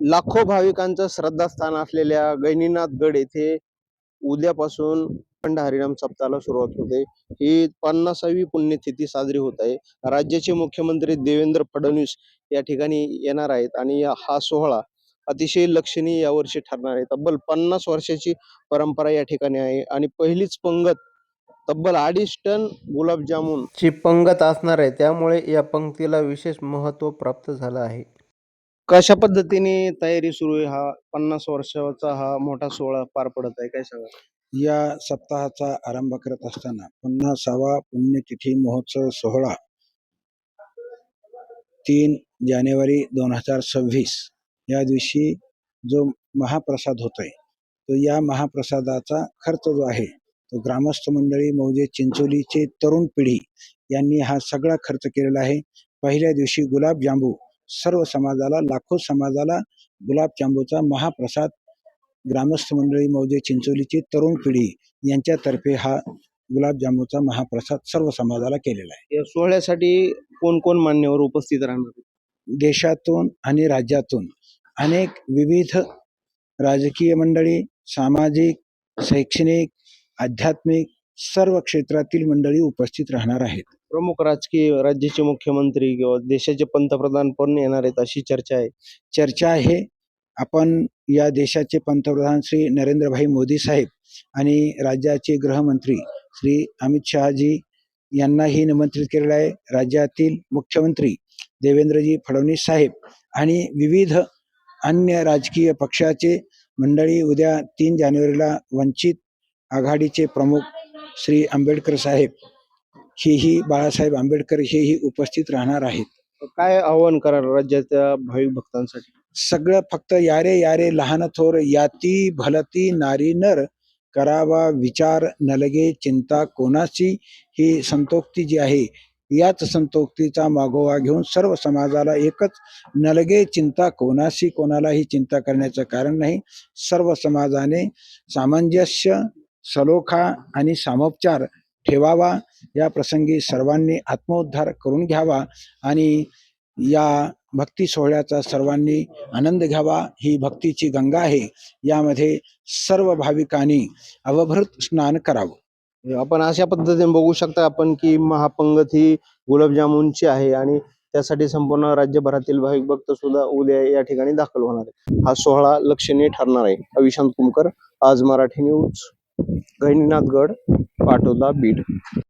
लाखो भाविकांचं श्रद्धास्थान असलेल्या गैनीनाथ गड येथे उद्यापासून अखंड हरिनाम सप्ताहाला सुरुवात होते. ही पन्नासावी पुण्यतिथी साजरी होत आहे. राज्याचे मुख्यमंत्री देवेंद्र फडणवीस या ठिकाणी येणार आहेत आणि हा सोहळा अतिशय लक्षणीय यावर्षी ठरणार आहे. तब्बल पन्नास वर्षाची परंपरा या ठिकाणी आहे आणि पहिलीच पंगत तब्बल अडीच टन गुलाबजामुन ची पंगत असणार आहे. त्यामुळे या पंक्तीला विशेष महत्त्व प्राप्त झालं आहे. कशा पद्धतीने तयारी सुरू आहे? हा पन्नास वर्षाचा हा मोठा सोहळा पार पडत आहे काय सांगा या सप्ताहाचा आरंभ करत असताना पन्नासावा पुण्यतिथी महोत्सव सोहळा तीन जानेवारी दोन हजार सव्वीस. या दिवशी जो महाप्रसाद होतोय तो या महाप्रसादाचा खर्च जो आहे तो ग्रामस्थ मंडळी मौजे चिंचोलीचे तरुण पिढी यांनी हा सगळा खर्च केलेला आहे. पहिल्या दिवशी गुलाबजांबू सर्व समाजाला लाखो समाजाला गुलाबजांबूचा महाप्रसाद. ग्रामस्थ मंडळी मौजे चिंचोलीची तरुण पिढी यांच्यातर्फे हा गुलाबजामुनचा महाप्रसाद सर्व समाजाला केलेला आहे. या सोहळ्यासाठी कोण कोण मान्यवर उपस्थित राहणार? देशातून आणि राज्यातून अनेक विविध राजकीय मंडळी सामाजिक शैक्षणिक आध्यात्मिक सर्व क्षेत्रातील मंडळी उपस्थित राहणार आहेत. प्रमुख राजकीय राज्याचे मुख्यमंत्री किंवा देशाचे पंतप्रधान पण येणार आहेत अशी चर्चा आहे. चर्चा आहे आपण या देशाचे पंतप्रधान श्री नरेंद्रभाई मोदी साहेब आणि राज्याचे गृहमंत्री श्री अमित शहाजी यांनाही निमंत्रित केलेलं आहे. राज्यातील मुख्यमंत्री देवेंद्रजी फडणवीस साहेब आणि विविध अन्य राजकीय पक्षाचे मंडळी उद्या तीन जानेवारीला वंचित आघाडीचे प्रमुख श्री आंबेडकर साहेब हेही बाळासाहेब आंबेडकर हेही उपस्थित राहणार आहेत. काय आव्हान कराल राज्याच्या भाविक भक्तांसाठी? सगळं फक्त यारे यारे लहान थोर याती भलती नारी नर करावा विचार नलगे चिंता कोणाची? ही संतोक्ती जी आहे याच संतोक्तीचा मागोवा घेऊन सर्व समाजाला एकच नलगे चिंता कोणाशी? कोणालाही चिंता करण्याचं कारण नाही. सर्व समाजाने सामंजस्य सलोखा आणि सामोपचार ठेवावा. या प्रसंगी सर्वांनी आत्मोद्धार करून घ्यावा आणि या भक्ती सोहळ्याचा सर्वांनी आनंद घ्यावा. ही भक्तीची गंगा आहे. यामध्ये सर्व भाविकांनी अवभृत स्नान करावं. आपण अशा पद्धतीने बघू शकता आपण की महापंगत ही गुलाबजामुनची आहे आणि त्यासाठी संपूर्ण राज्यभरातील भाविक भक्त सुद्धा उद्या या ठिकाणी दाखल होणार आहे हा सोहळा लक्षणीय ठरणार आहे. अविशांत कुमकर आज मराठी न्यूज गहिनीनाथगड पाटोदा बीड.